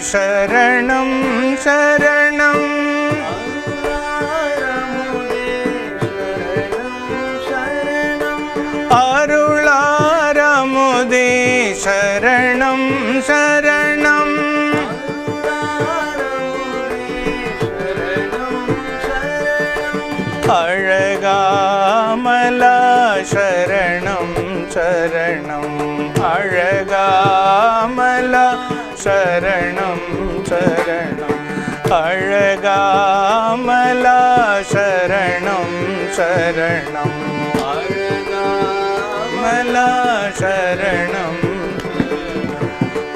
சரணம் சரணம் சரணம் சரணம். அழகாமலா சரணம் சரணம். அழகாமலா சரணம்.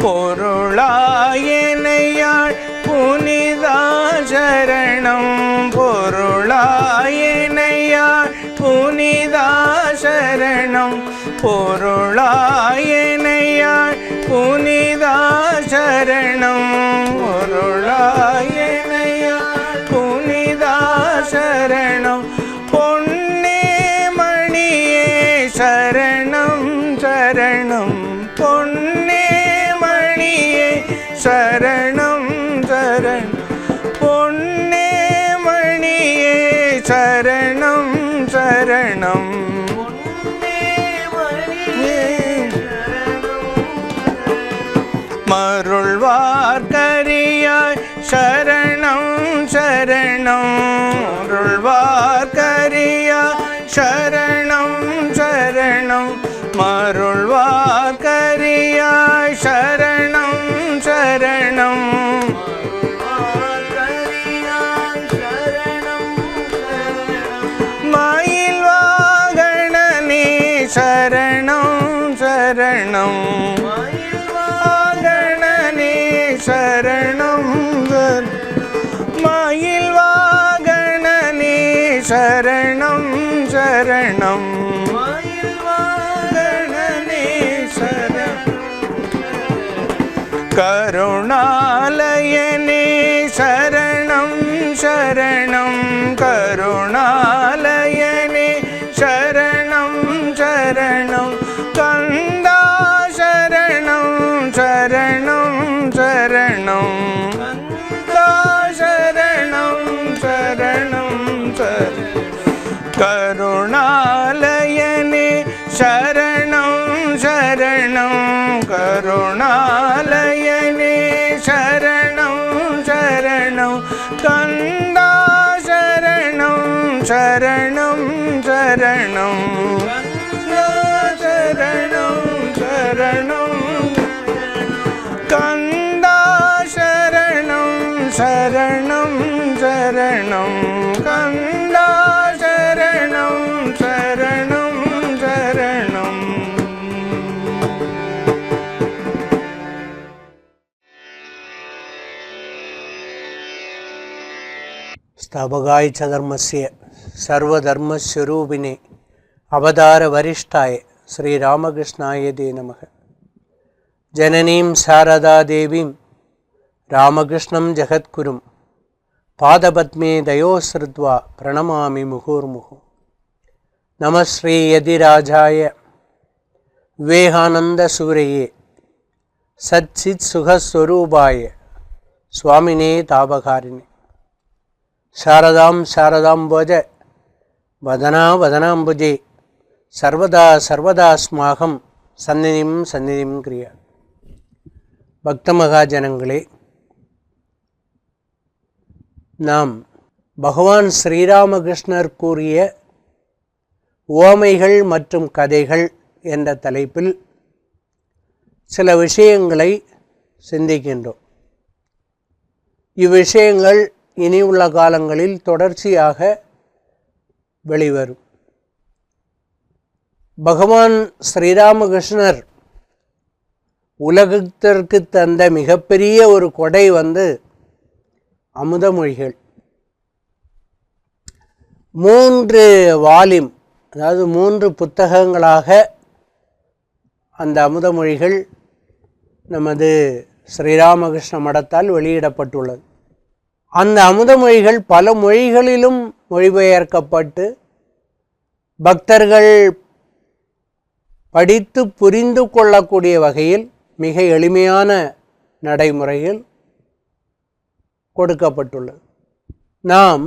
பொருளாயனையாள் புனிதா சரணம். பொருளாயனையாள் புனிதா சரணம். பொருளாயனையாள் புனிதா சரணம். பொருளாயனையாள் புனிதா சரணம். பொன்னே மணியே சரணம் சரணம். பொன்னே மணியே சரணம். மருள்வார்கரியாய் சரணம் சரணம். அருள்வார்கரியாய் சரணம் சரணம். மருள்வார்கரியாய் சரணம் சரணம். கருணாலயனே சரணம் சரணம் கருணா स्थापकाय च धर्मस्य सर्वधर्मस्वरूपिणे अवतारवरिष्ठाय श्रीरामकृष्णाय ते नमः जननीं शारदादेवीं रामकृष्णं जगद्गुरुं पादपद्मे दयोश्रुत्वा प्रणमामि मुहुर्मुहुः नमः श्रीयदिराजाय विवेकानन्दसूरये सच्चित्सुखस्वरूपाय स्वामिने तापकारिणे சாரதாம் சாரதாம்போஜ வதனா வதனாம்புஜி சர்வதா சர்வதாஸ்மாகம் சந்நிதியும் சந்நிதியும் கிரியா பக்த மகாஜனங்களே நாம் பகவான் ஸ்ரீராமகிருஷ்ணர் கூறிய ஓமைகள் மற்றும் கதைகள் என்ற தலைப்பில் சில விஷயங்களை சிந்திக்கின்றோம். இவ்விஷயங்கள் இனி உள்ள காலங்களில் தொடர்ச்சியாக வெளிவரும். பகவான் ஸ்ரீராமகிருஷ்ணர் உலகத்திற்கு தந்த மிகப்பெரிய ஒரு கொடை வந்து அமுதமொழிகள் மூன்று வால்யூம் அதாவது மூன்று புத்தகங்களாக அந்த அமுதமொழிகள் நமது ஸ்ரீராமகிருஷ்ண மடத்தால் வெளியிடப்பட்டுள்ளது. அந்த அமுதமொழிகள் பல மொழிகளிலும் மொழிபெயர்க்கப்பட்டு பக்தர்கள் படித்து புரிந்து கொள்ளக்கூடிய வகையில் மிக எளிமையான நடைமுறையில் கொடுக்கப்பட்டுள்ளது. நாம்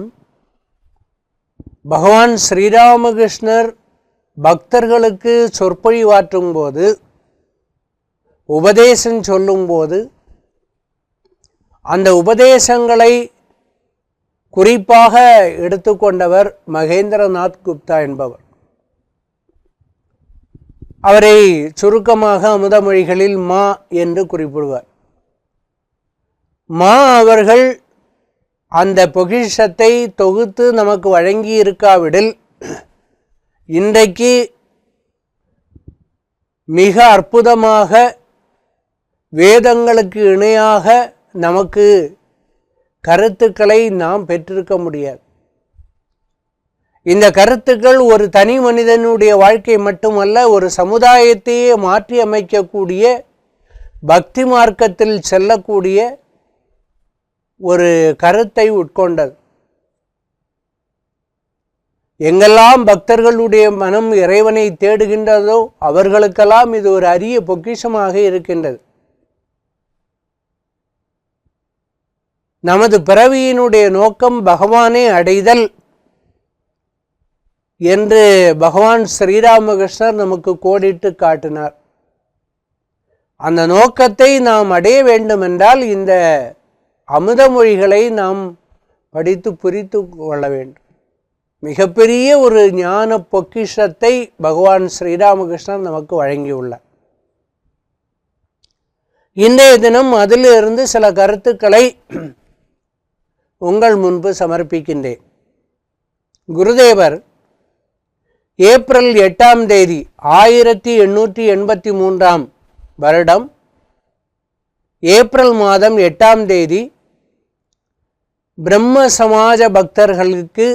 பகவான் ஸ்ரீராமகிருஷ்ணர் பக்தர்களுக்கு சொற்பொழிவாற்றும் போது உபதேசம் சொல்லும்போது அந்த உபதேசங்களை குறிப்பாக எடுத்துக்கொண்டவர் மகேந்திரநாத் குப்தா என்பவர். அவரை சுருக்கமாக அமுதமொழிகளில் மா என்று குறிப்பிடுவார். மா அவர்கள் அந்த பொக்கிஷத்தை தொகுத்து நமக்கு வழங்கி இருக்காவிடில் இன்றைக்கு மிக அற்புதமாக வேதங்களுக்கு இணையாக நமக்கு கருத்துக்களை நாம் பெற்றிருக்க முடியாது. இந்த கருத்துக்கள் ஒரு தனி மனிதனுடைய வாழ்க்கை மட்டுமல்ல ஒரு சமுதாயத்தையே மாற்றி அமைக்கக்கூடிய பக்தி மார்க்கத்தில் செல்லக்கூடிய ஒரு கருத்தை உட்கொண்டது. எங்கெல்லாம் பக்தர்களுடைய மனம் இறைவனை தேடுகின்றதோ அவர்களுக்கெல்லாம் இது ஒரு அரிய பொக்கிஷமாக இருக்கின்றது. நமது பிறவியினுடைய நோக்கம் பகவானை அடைதல் என்று பகவான் ஸ்ரீராமகிருஷ்ணர் நமக்கு கோடிட்டு காட்டினார். அந்த நோக்கத்தை நாம் அடைய வேண்டுமென்றால் இந்த அமுதமொழிகளை நாம் படித்து புரித்து கொள்ள வேண்டும். மிகப்பெரிய ஒரு ஞான பொக்கிஷத்தை பகவான் ஸ்ரீராமகிருஷ்ணன் நமக்கு வழங்கியுள்ளார். இன்றைய தினம் அதிலிருந்து சில கருத்துக்களை உங்கள் முன்பு சமர்ப்பிக்கின்றேன். குருதேவர் ஏப்ரல் எட்டாம் தேதி ஆயிரத்தி எண்ணூற்றி எண்பத்தி மூன்றாம் வருடம் ஏப்ரல் மாதம் எட்டாம் தேதி பிரம்ம சமாஜ பக்தர்களுக்கு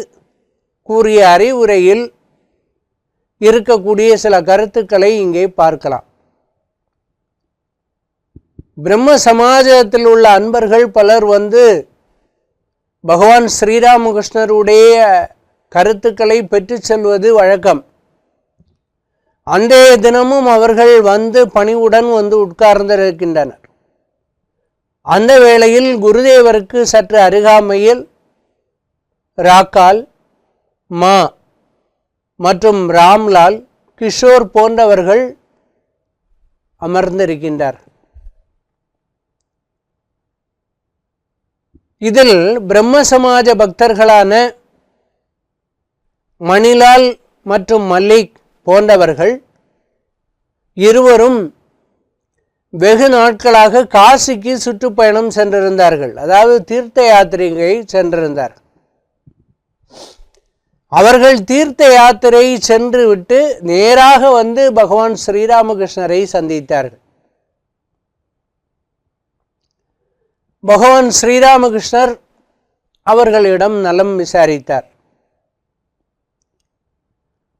கூறிய அறிவுரையில் இருக்கக்கூடிய சில கருத்துக்களை இங்கே பார்க்கலாம். பிரம்ம சமாஜத்தில் உள்ள அன்பர்கள் பலர் வந்து பகவான் ஸ்ரீராமகிருஷ்ணருடைய கருத்துக்களை பெற்று செல்வது வழக்கம். அன்றைய தினமும் அவர்கள் வந்து பணிவுடன் வந்து உட்கார்ந்திருக்கின்றனர். அந்த வேளையில் குருதேவருக்கு சற்று அருகாமையில் ராக்கால் மா மற்றும் ராம்லால் கிஷோர் போன்றவர்கள் அமர்ந்திருக்கின்றார். இதில் பிரம்ம சமாஜ பக்தர்களான மணிலால் மற்றும் மல்லிக் போன்றவர்கள் இருவரும் வெகு நாட்களாக காசிக்கு சுற்றுப்பயணம் சென்றிருந்தார்கள். அதாவது தீர்த்த யாத்திரையை சென்றிருந்தார். அவர்கள் தீர்த்த யாத்திரை சென்று விட்டு நேராக வந்து பகவான் ஸ்ரீராமகிருஷ்ணரை சந்தித்தார்கள். பகவான் ஸ்ரீராமகிருஷ்ணர் அவர்களிடம் நலம் விசாரித்தார்.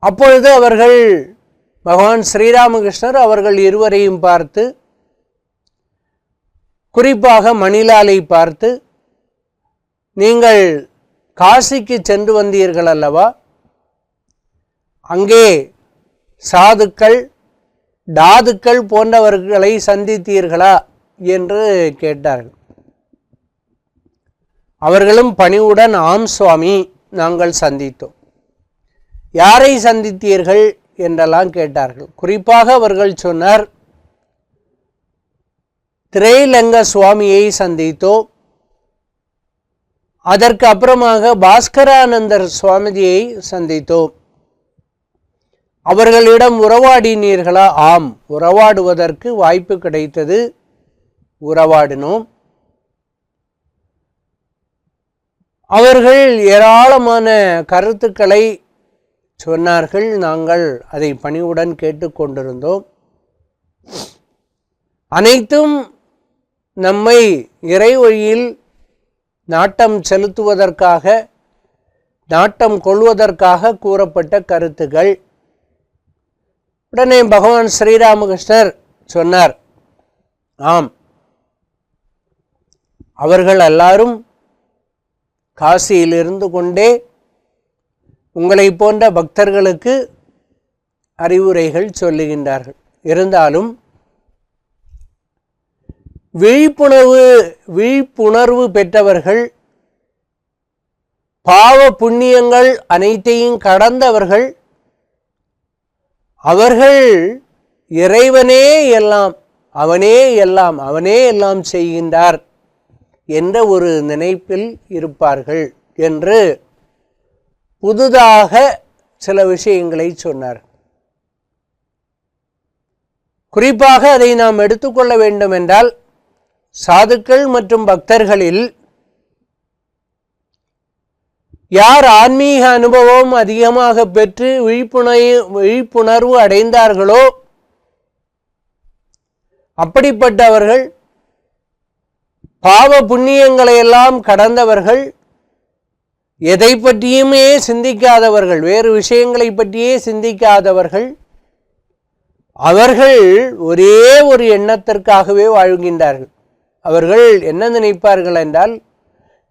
அப்பொழுது அவர்கள் பகவான் ஸ்ரீராமகிருஷ்ணர் அவர்கள் இருவரையும் பார்த்து குறிப்பாக மணிலாலை பார்த்து நீங்கள் காசிக்கு சென்று வந்தீர்கள் அல்லவா? அங்கே சாதுக்கள் தாதுக்கள் போன்றவர்களை சந்தித்தீர்களா? என்று கேட்டார்கள். அவர்களும் பணிவுடன் ஆம் சுவாமி நாங்கள் சந்தித்தோம். யாரை சந்தித்தீர்கள்? என்றெல்லாம் கேட்டார்கள். குறிப்பாக அவர்கள் சொன்னார் திரைலங்க சுவாமியை சந்தித்தோம். அதற்கு அப்புறமாக பாஸ்கரானந்தர் சுவாமிஜியை சந்தித்தோம். அவர்களிடம் உறவாடினீர்களா? ஆம் உறவாடுவதற்கு வாய்ப்பு கிடைத்தது. உறவாடினோம். அவர்கள் ஏராளமான கருத்துக்களை சொன்னார்கள். நாங்கள் அதை பணிவுடன் கேட்டுக்கொண்டிருந்தோம் அனைத்தும் நம்மை இறை வழியில் நாட்டம் செலுத்துவதற்காக நாட்டம் கொள்வதற்காக கூறப்பட்ட கருத்துக்கள். உடனே பகவான் ஸ்ரீராமகிருஷ்ணர் சொன்னார் ஆம் அவர்கள் எல்லாரும் காசியில் இருந்து கொண்டே உங்களை போன்ற பக்தர்களுக்கு அறிவுரைகள் சொல்லுகின்றார்கள். இருந்தாலும் விழிப்புணர்வு விழிப்புணர்வு பெற்றவர்கள் பாவ புண்ணியங்கள் அனைத்தையும் கடந்தவர்கள் அவர்கள் இறைவனே எல்லாம் அவனே எல்லாம் அவனே எல்லாம் செய்கின்றார். என்ற ஒரு நினைப்பில் இருப்பார்கள் என்று புதுதாக சில விஷயங்களை சொன்னார். குறிப்பாக அதை நாம் எடுத்துக்கொள்ள வேண்டும் என்றால் சாதுக்கள் மற்றும் பக்தர்களில் யார் ஆன்மீக அனுபவம் அதிகமாக பெற்று விழிப்புணர்வு விழிப்புணர்வு அடைந்தார்களோ அப்படிப்பட்டவர்கள் பாவ புண்ணியங்களை எல்லாம் கடந்தவர்கள் எதை பற்றியுமே சிந்திக்காதவர்கள் வேறு விஷயங்களை பற்றியே சிந்திக்காதவர்கள் அவர்கள் ஒரே ஒரு எண்ணத்திற்காகவே வாழ்கின்றார்கள். அவர்கள் என்ன நினைப்பார்கள் என்றால்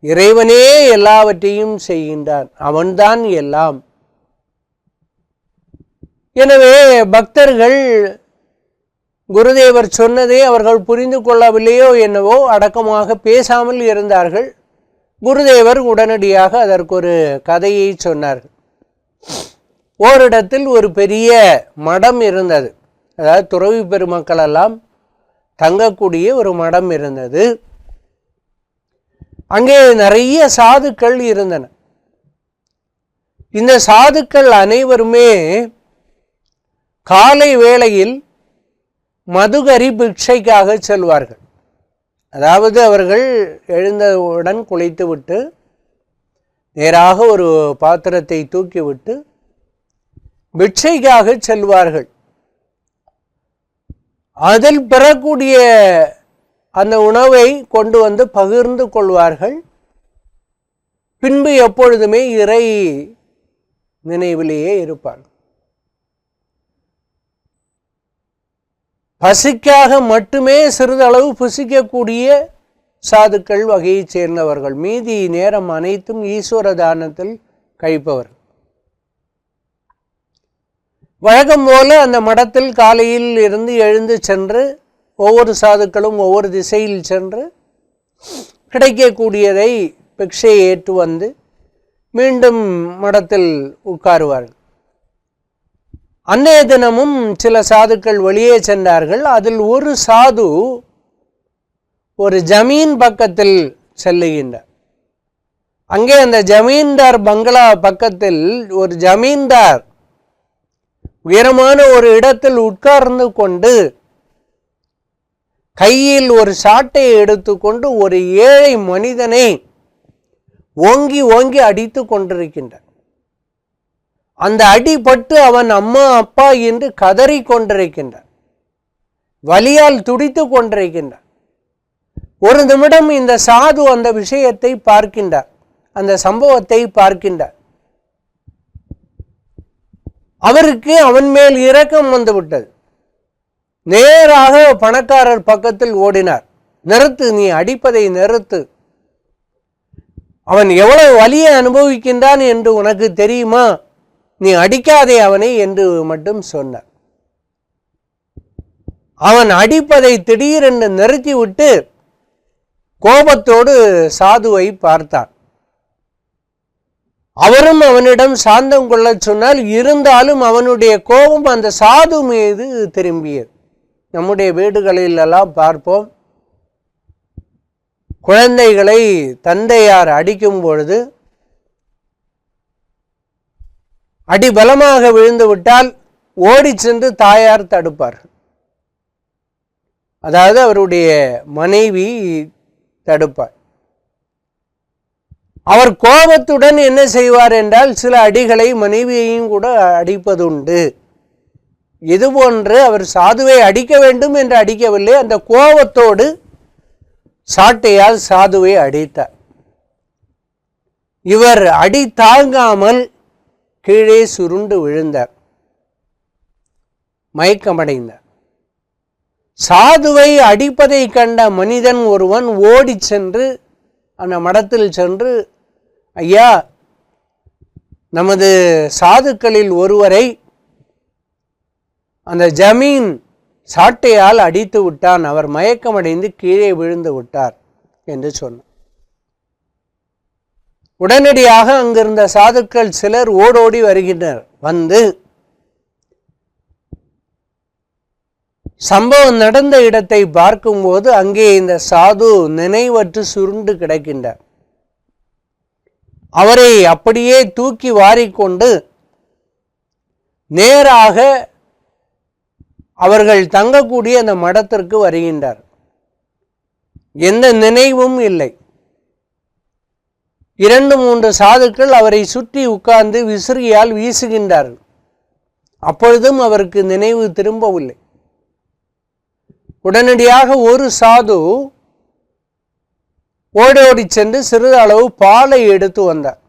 இறைவனே எல்லாவற்றையும் செய்கின்றான் அவன்தான் எல்லாம். எனவே பக்தர்கள் குருதேவர் சொன்னதை அவர்கள் புரிந்து கொள்ளவில்லையோ என்னவோ அடக்கமாக பேசாமல் இருந்தார்கள். குருதேவர் உடனடியாக அதற்கு ஒரு கதையை சொன்னார்கள். ஓரிடத்தில் ஒரு பெரிய மடம் இருந்தது. அதாவது துறவி பெருமக்களெல்லாம் தங்கக்கூடிய ஒரு மடம் இருந்தது. அங்கே நிறைய சாதுக்கள் இருந்தன. இந்த சாதுக்கள் அனைவருமே காலை வேளையில் மதுகரி பிக்ஷைக்காக செல்வார்கள். அதாவது அவர்கள் எழுந்தவுடன் குளித்துவிட்டு நேராக ஒரு பாத்திரத்தை தூக்கிவிட்டு பிக்ஷைக்காக செல்வார்கள். அதில் பெறக்கூடிய அந்த உணவை கொண்டு வந்து பகிர்ந்து கொள்வார்கள். பின்பு எப்பொழுதுமே இறை நினைவிலேயே இருப்பார்கள். பசிக்காக மட்டுமே சிறிதளவு புசிக்கக்கூடிய சாதுக்கள் வகையைச் சேர்ந்தவர்கள். மீதி நேரம் அனைத்தும் ஈஸ்வர தானத்தில் கழிப்பவர். வழக்கம் போல அந்த மடத்தில் காலையில் இருந்து எழுந்து சென்று ஒவ்வொரு சாதுக்களும் ஒவ்வொரு திசையில் சென்று கிடைக்கக்கூடியதை பிக்ஷை ஏற்று வந்து மீண்டும் மடத்தில் உட்காருவார்கள். அன்னைய தினமும் சில சாதுக்கள் வெளியே சென்றார்கள். அதில் ஒரு சாது ஒரு ஜமீன் பக்கத்தில் செல்லுகின்றார். அங்கே அந்த ஜமீன்தார் பங்களா பக்கத்தில் ஒரு ஜமீன்தார் உயரமான ஒரு இடத்தில் உட்கார்ந்து கொண்டு கையில் ஒரு சாட்டை எடுத்துக்கொண்டு ஒரு ஏழை மனிதனை ஓங்கி ஓங்கி அடித்து கொண்டிருக்கின்றார். அந்த அடிபட்டு அவன் அம்மா அப்பா என்று கதறி கொண்டிருக்கின்றான். வலியால் துடித்து கொண்டிருக்கின்றான். ஒரு நிமிடம் இந்த சாது அந்த விஷயத்தை பார்க்கின்றார். அந்த சம்பவத்தை பார்க்கின்றார். அவருக்கு அவன் மேல் இரக்கம் வந்துவிட்டது. நேராக பணக்காரர் பக்கத்தில் ஓடினார். நிறுத்து நீ அடிப்பதை நிறுத்து. அவன் எவ்வளவு வலியை அனுபவிக்கின்றான் என்று உனக்கு தெரியுமா? நீ அடிக்காதே அவனை என்று மட்டும் சொன்னார் அவன் அடிப்பதை திடீரென்று நிறுத்திவிட்டு கோபத்தோடு சாதுவை பார்த்தான். அவரும் அவனிடம் சாந்தம் கொள்ளச் சொன்னால் இருந்தாலும் அவனுடைய கோபம் அந்த சாது மீது திரும்பியது. நம்முடைய வீடுகளிலெல்லாம் பார்ப்போம். குழந்தைகளை தந்தையார் அடிக்கும் பொழுது அடி பலமாக விழுந்து விட்டால் ஓடி சென்று தாயார் தடுப்பார். அதாவது அவருடைய மனைவி தடுப்பார். அவர் கோபத்துடன் என்ன செய்வார் என்றால் சில அடிகளை மனைவியையும் கூட அடிப்பதுண்டு. இது போன்று அவர் சாதுவை அடிக்க வேண்டும் என்று அடிக்கவில்லை அந்த கோபத்தோடு சாட்டையால் சாதுவை அடித்தார். இவர் அடி தாங்காமல் கீழே சுருண்டு விழுந்தார் மயக்கமடைந்தார் சாதுவை அடிப்பதை கண்ட மனிதன் ஒருவன் ஓடி சென்று அந்த மடத்தில் சென்று ஐயா நமது சாதுக்களில் ஒருவரை அந்த ஜமீன் சாட்டையால் அடித்து விட்டான். அவர் மயக்கமடைந்து கீழே விழுந்து விட்டார் என்று சொன்னார் உடனடியாக அங்கிருந்த சாதுக்கள் சிலர் ஓடோடி வருகின்றனர். வந்து சம்பவம் நடந்த இடத்தை பார்க்கும்போது அங்கே இந்த சாது நினைவற்று சுருண்டு கிடக்கின்றார். அவரை அப்படியே தூக்கி வாரிக்கொண்டு நேராக அவர்கள் தங்கக்கூடிய அந்த மடத்திற்கு வருகின்றார். எந்த நினைவும் இல்லை. இரண்டு மூன்று சாதுக்கள் அவரை சுற்றி உட்கார்ந்து விசிறியால் வீசுகின்றார்கள். அப்பொழுதும் அவருக்கு நினைவு திரும்பவில்லை. உடனடியாக ஒரு சாது ஓடோடி சென்று சிறு அளவு பாலை எடுத்து வந்தார்.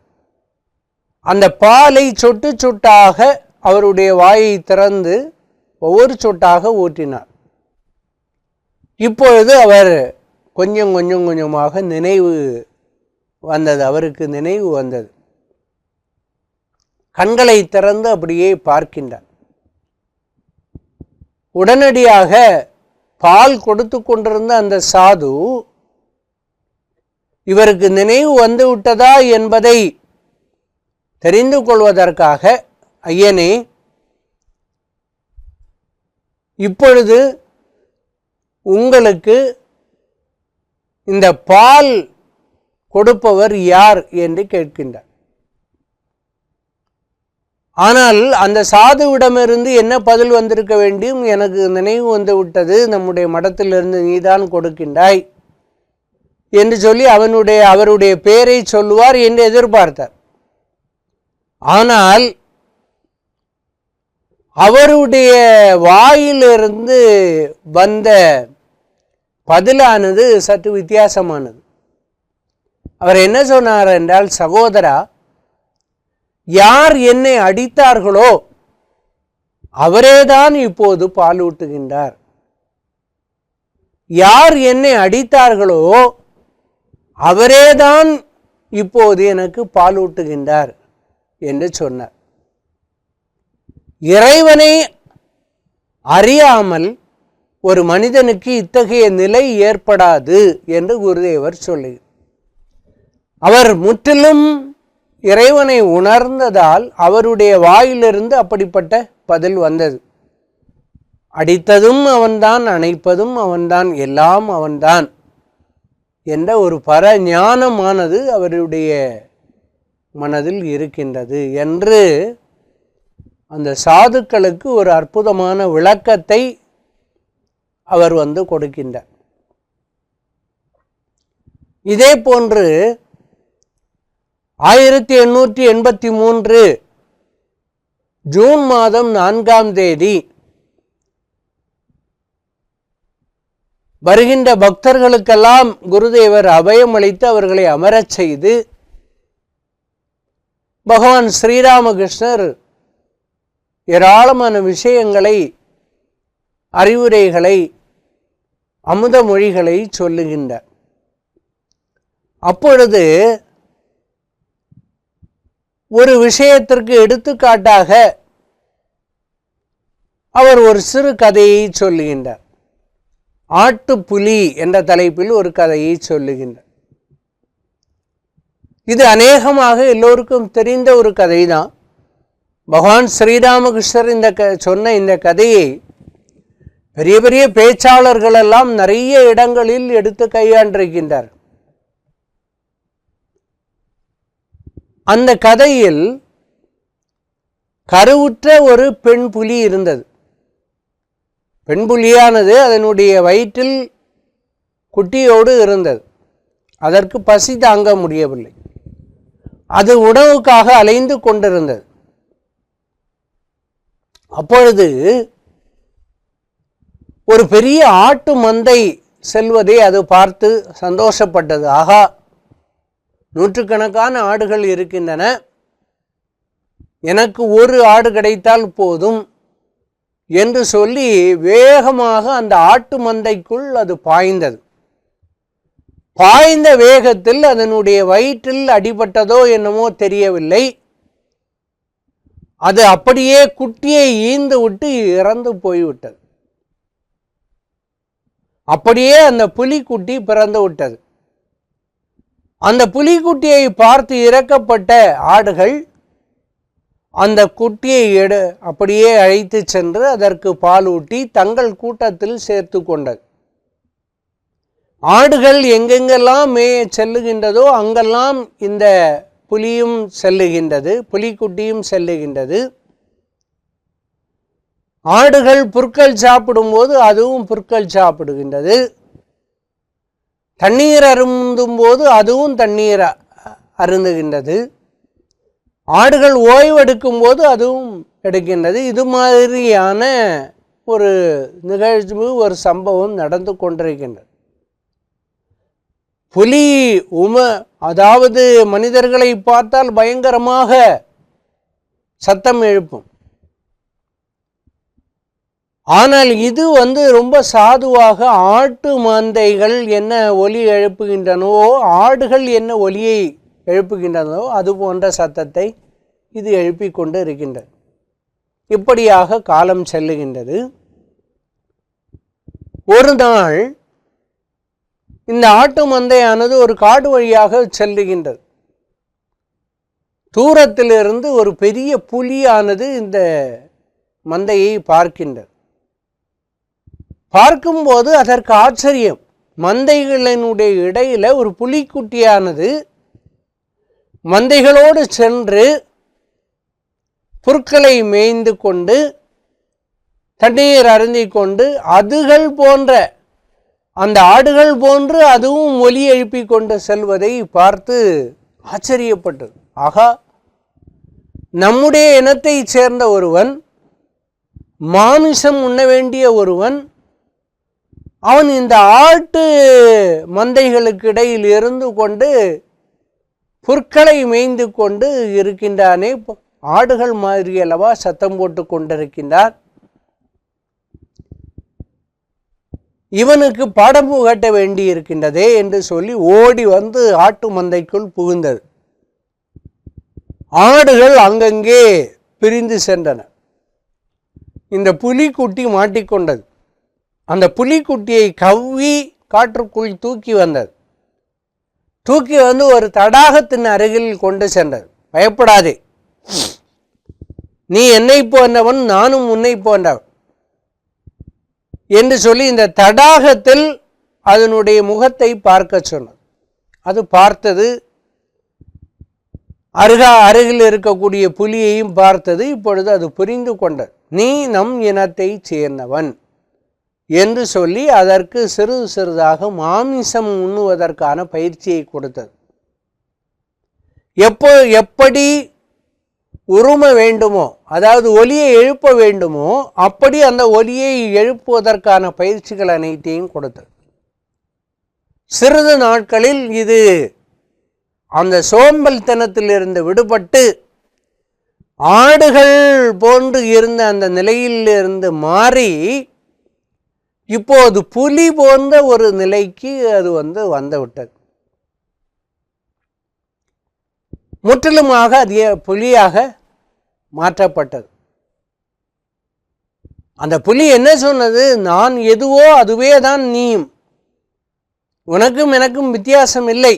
அந்த பாலை சொட்டு சொட்டாக அவருடைய வாயை திறந்து ஒவ்வொரு சொட்டாக ஊற்றினார். இப்பொழுது அவர் கொஞ்சம் கொஞ்சம் கொஞ்சமாக நினைவு வந்தது அவருக்கு நினைவு வந்தது. கண்களை திறந்து அப்படியே பார்க்கின்றார். உடனடியாக பால் கொடுத்து கொண்டிருந்த அந்த சாது இவருக்கு நினைவு வந்து விட்டதா என்பதை தெரிந்து கொள்வதற்காக ஐயனே இப்பொழுது உங்களுக்கு இந்த பால் கொடுப்பவர் யார் என்று கேட்கின்றார். ஆனால் அந்த சாதுவிடமிருந்து என்ன பதில் வந்திருக்க வேண்டும்? எனக்கு நினைவு வந்து விட்டது. நம்முடைய மடத்திலிருந்து நீதான் கொடுக்கின்றாய் என்று சொல்லி அவனுடைய அவருடைய பெயரை சொல்லுவார் என்று எதிர்பார்த்தார். ஆனால் அவருடைய வாயிலிருந்து வந்த பதிலானது சற்று வித்தியாசமானது. அவர் என்ன சொன்னார் என்றால் சகோதரா யார் என்னை அடித்தார்களோ அவரேதான் இப்போது பாலூட்டுகின்றார். யார் என்னை அடித்தார்களோ அவரேதான் இப்போது எனக்கு பாலூட்டுகின்றார் என்று சொன்னார். இறைவனை அறியாமல் ஒரு மனிதனுக்கு இத்தகைய நிலை ஏற்படாது என்று குருதேவர் சொல்லுகிறார். அவர் முற்றிலும் இறைவனை உணர்ந்ததால் அவருடைய வாயிலிருந்து அப்படிப்பட்ட பதில் வந்தது. அடித்ததும் அவன்தான் அணைப்பதும் அவன்தான் எல்லாம் அவன்தான் என்ற ஒரு பர ஞானமானது அவருடைய மனதில் இருக்கின்றது என்று அந்த சாதுக்களுக்கு ஒரு அற்புதமான விளக்கத்தை அவர் வந்து கொடுக்கின்றார். இதே போன்று ஆயிரத்தி எண்ணூற்றி எண்பத்தி மூன்று ஜூன் மாதம் நான்காம் தேதி வருகின்ற பக்தர்களுக்கெல்லாம் குருதேவர் அபயம் அளித்து அவர்களை அமரச் செய்து பகவான் ஸ்ரீராமகிருஷ்ணர் ஏராளமான விஷயங்களை அறிவுரைகளை அமுத மொழிகளை சொல்லுகின்றார். அப்பொழுது ஒரு விஷயத்திற்கு எடுத்துக்காட்டாக அவர் ஒரு சிறு கதையை சொல்லுகின்றார். ஆட்டுப்புலி என்ற தலைப்பில் ஒரு கதையை சொல்லுகின்றார். இது அநேகமாக எல்லோருக்கும் தெரிந்த ஒரு கதை தான் பகவான் ஸ்ரீராமகிருஷ்ணர் இந்த க சொன்ன இந்த கதையை பெரிய பெரிய பேச்சாளர்களெல்லாம் நிறைய இடங்களில் எடுத்து கையாண்டிருக்கின்றார் அந்த கதையில் கருவுற்ற ஒரு பெண் புலி இருந்தது. பெண் புலியானது அதனுடைய வயிற்றில் குட்டியோடு இருந்தது. அதற்கு பசி தாங்க முடியவில்லை. அது உணவுக்காக அலைந்து கொண்டிருந்தது. அப்பொழுது ஒரு பெரிய ஆட்டு மந்தை செல்வதை அது பார்த்து சந்தோஷப்பட்டது. ஆகா நூற்றுக்கணக்கான ஆடுகள் இருக்கின்றன. எனக்கு ஒரு ஆடு கிடைத்தால் போதும் என்று சொல்லி வேகமாக அந்த ஆட்டு மந்தைக்குள் அது பாய்ந்தது. பாய்ந்த வேகத்தில் அதனுடைய வயிற்றில் அடிபட்டதோ என்னமோ தெரியவில்லை. அது அப்படியே குட்டியை ஈந்து விட்டு இறந்து போய்விட்டது. அப்படியே அந்த புலிக்குட்டி பிறந்து விட்டது. அந்த புலிக்குட்டியை பார்த்து இறக்கப்பட்ட ஆடுகள் அந்த குட்டியை எடு அப்படியே அழைத்து சென்று அதற்கு பால் ஊட்டி தங்கள் கூட்டத்தில் சேர்த்து கொண்டது. ஆடுகள் எங்கெங்கெல்லாம் மேய செல்லுகின்றதோ அங்கெல்லாம் இந்த புலியும் செல்லுகின்றது புலிக்குட்டியும் செல்லுகின்றது. ஆடுகள் புற்கள் சாப்பிடும்போது அதுவும் புற்கள் சாப்பிடுகின்றது. தண்ணீர் அருந்தும் போது அதுவும் தண்ணீர் அருந்துகின்றது. ஆடுகள் ஓய்வெடுக்கும் போது அதுவும் எடுக்கின்றது. இது மாதிரியான ஒரு நிகழ்வு ஒரு சம்பவம் நடந்து கொண்டிருக்கின்றது. புலி உம அதாவது மனிதர்களை பார்த்தால் பயங்கரமாக சத்தம் எழுப்பும். ஆனால் இது வந்து ரொம்ப சாதுவாக ஆட்டு மந்தைகள் என்ன ஒலி எழுப்புகின்றனவோ ஆடுகள் என்ன ஒலியை எழுப்புகின்றனவோ அது போன்ற சத்தத்தை இது எழுப்பிக் கொண்டு இருக்கின்றது. இப்படியாக காலம் செல்லுகின்றது. ஒரு நாள் இந்த ஆட்டு மந்தையானது ஒரு காடு வழியாக செல்லுகின்றது. தூரத்திலிருந்து ஒரு பெரிய புலியானது இந்த மந்தையை பார்க்கின்றது. பார்க்கும்போது அதற்கு ஆச்சரியம். மந்தைகளினுடைய இடையில் ஒரு புலிக்குட்டியானது மந்தைகளோடு சென்று புற்களை மேய்ந்து கொண்டு தண்ணீர் அருந்தி கொண்டு அதுகள் போன்ற அந்த ஆடுகள் போன்று அதுவும் ஒலி எழுப்பிக் கொண்டு செல்வதை பார்த்து ஆச்சரியப்பட்டது. ஆகா நம்முடைய இனத்தைச் சேர்ந்த ஒருவன் மாமிசம் உண்ண வேண்டிய ஒருவன் அவன் இந்த ஆட்டு மந்தைகளுக்கு இடையில் இருந்து கொண்டு புற்களை மேய்ந்து கொண்டு இருக்கின்றானே. ஆடுகள் மாதிரி அல்லவா சத்தம் போட்டு கொண்டிருக்கின்றான். இவனுக்கு படம் புகட்ட வேண்டி இருக்கின்றதே என்று சொல்லி ஓடி வந்து ஆட்டு மந்தைக்குள் புகுந்தது. ஆடுகள் அங்கங்கே பிரிந்து சென்றன. இந்த புலிக்குட்டி மாட்டிக்கொண்டது. அந்த புலிக்குட்டியை கவ்வி காற்றுக்குள் தூக்கி வந்தது. தூக்கி வந்து ஒரு தடாகத்தின் அருகில் கொண்டு சென்றது. பயப்படாதே. நீ என்னை போன்றவன் நானும் உன்னை போன்றவன். என்று சொல்லி இந்த தடாகத்தில் அதனுடைய முகத்தை பார்க்க சொன்னது அது பார்த்தது. அருகா அருகில் இருக்கக்கூடிய புலியையும் பார்த்தது. இப்பொழுது அது புரிந்து கொண்டது. நீ நம் இனத்தை சேர்ந்தவன். என்று சொல்லி அதற்கு சிறிது சிறிதாக மாமிசம் உண்ணுவதற்கான பயிற்சியை கொடுத்தது. எப்போ எப்படி உரும வேண்டுமோ அதாவது ஒலியை எழுப்ப வேண்டுமோ அப்படி அந்த ஒலியை எழுப்புவதற்கான பயிற்சிகள் அனைத்தையும் கொடுத்தது. சிறிது நாட்களில் இது அந்த சோம்பல் சோம்பல்தனத்திலிருந்து விடுபட்டு ஆடுகள் போன்று இருந்த அந்த நிலையிலிருந்து மாறி இப்போது புலி போன்ற ஒரு நிலைக்கு அது வந்து வந்துவிட்டது. முற்றிலுமாக அது புலியாக மாற்றப்பட்டது. அந்த புலி என்ன சொன்னது? நான் எதுவோ அதுவே தான் நீயும். உனக்கும் எனக்கும் வித்தியாசம் இல்லை.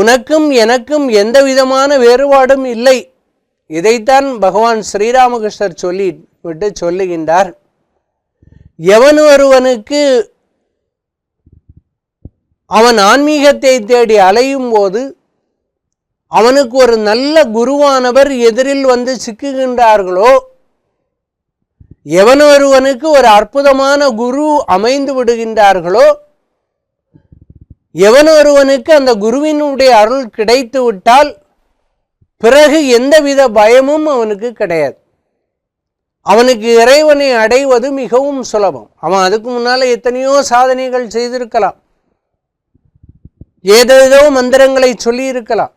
உனக்கும் எனக்கும் எந்த விதமான வேறுபாடும் இல்லை. இதைத்தான் பகவான் ஸ்ரீராமகிருஷ்ணர் சொல்லி விட்டு சொல்லுகின்றார். எவன் ஒருவனுக்கு அவன் ஆன்மீகத்தை தேடி அலையும் போது அவனுக்கு ஒரு நல்ல குருவானவர் எதிரில் வந்து சிக்குகின்றார்களோ எவன் ஒருவனுக்கு ஒரு அற்புதமான குரு அமைந்து விடுகின்றார்களோ எவன் ஒருவனுக்கு அந்த குருவினுடைய அருள் கிடைத்து விட்டால் பிறகு எந்தவித பயமும் அவனுக்கு கிடையாது. அவனுக்கு இறைவனை அடைவது மிகவும் சுலபம். அவன் அதுக்கு முன்னால் எத்தனையோ சாதனைகள் செய்திருக்கலாம். ஏதேதோ மந்திரங்களை சொல்லி இருக்கலாம்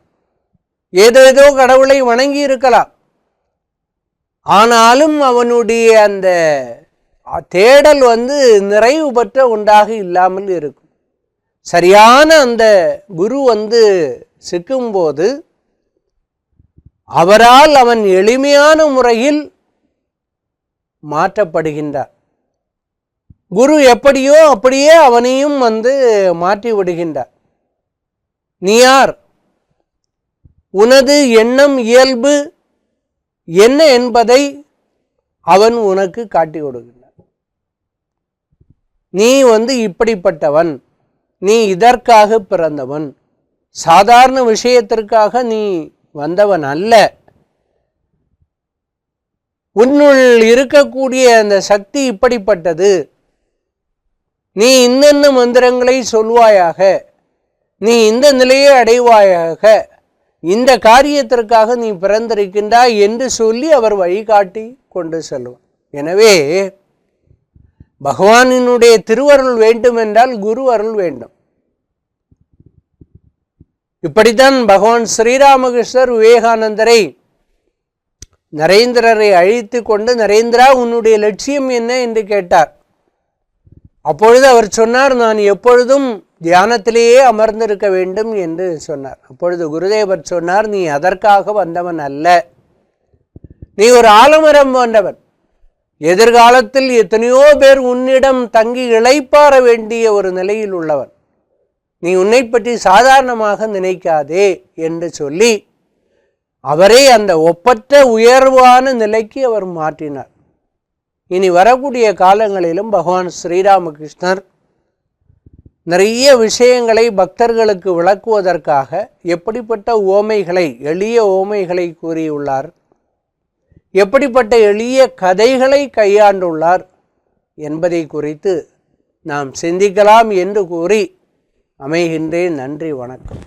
ஏதேதோ கடவுளை வணங்கி இருக்கலாம் ஆனாலும் அவனுடைய அந்த தேடல் வந்து நிறைவு பெற்ற ஒன்றாக இல்லாமல் இருக்கும். சரியான அந்த குரு வந்து சிக்கும்போது அவரால் அவன் எளிமையான முறையில் மாற்றப்படுகின்றார். குரு எப்படியோ அப்படியே அவனையும் வந்து மாற்றி விடுகின்றார் நீ யார் உனது எண்ணம் இயல்பு என்ன என்பதை அவன் உனக்கு காட்டி விடுகின்றார் நீ வந்து இப்படிப்பட்டவன் நீ இதற்காக பிறந்தவன் சாதாரண விஷயத்திற்காக நீ வந்தவன் அல்ல. உன்னுள் இருக்கக்கூடிய அந்த சக்தி இப்படிப்பட்டது. நீ இன்னென்ன மந்திரங்களை சொல்வாயாக? நீ இந்த நிலையை அடைவாயாக? இந்த காரியத்திற்காக நீ பிறந்திருக்கின்றாய் என்று சொல்லி அவர் வழிகாட்டி கொண்டு செல்வார். எனவே பகவானினுடைய திருவருள் வேண்டும் என்றால் குரு அருள் வேண்டும். இப்படித்தான் பகவான் ஸ்ரீராமகிருஷ்ணர் விவேகானந்தரை நரேந்திரரை அழைத்து கொண்டு நரேந்திரா உன்னுடைய லட்சியம் என்ன? என்று கேட்டார். அப்பொழுது அவர் சொன்னார் நான் எப்பொழுதும் தியானத்திலேயே அமர்ந்திருக்க வேண்டும் என்று சொன்னார். அப்பொழுது குருதேவர் சொன்னார் நீ அதற்காக வந்தவன் அல்ல. நீ ஒரு ஆலமரம் போன்றவன். எதிர்காலத்தில் எத்தனையோ பேர் உன்னிடம் தங்கி இளைப்பாற வேண்டிய ஒரு நிலையில் உள்ளவன். நீ உன்னை பற்றி சாதாரணமாக நினைக்காதே என்று சொல்லி அவரே அந்த ஒப்பற்ற உயர்வான நிலைக்கு அவர் மாற்றினார். இனி வரக்கூடிய காலங்களிலும் பகவான் ஸ்ரீராமகிருஷ்ணர் நிறைய விஷயங்களை பக்தர்களுக்கு விளக்குவதற்காக எப்படிப்பட்ட ஓமைகளை எளிய ஓமைகளை கூறியுள்ளார். எப்படிப்பட்ட எளிய கதைகளை கையாண்டுள்ளார் என்பதை குறித்து நாம் சிந்திக்கலாம் என்று கூறி அமைகின்றேன். நன்றி வணக்கம்.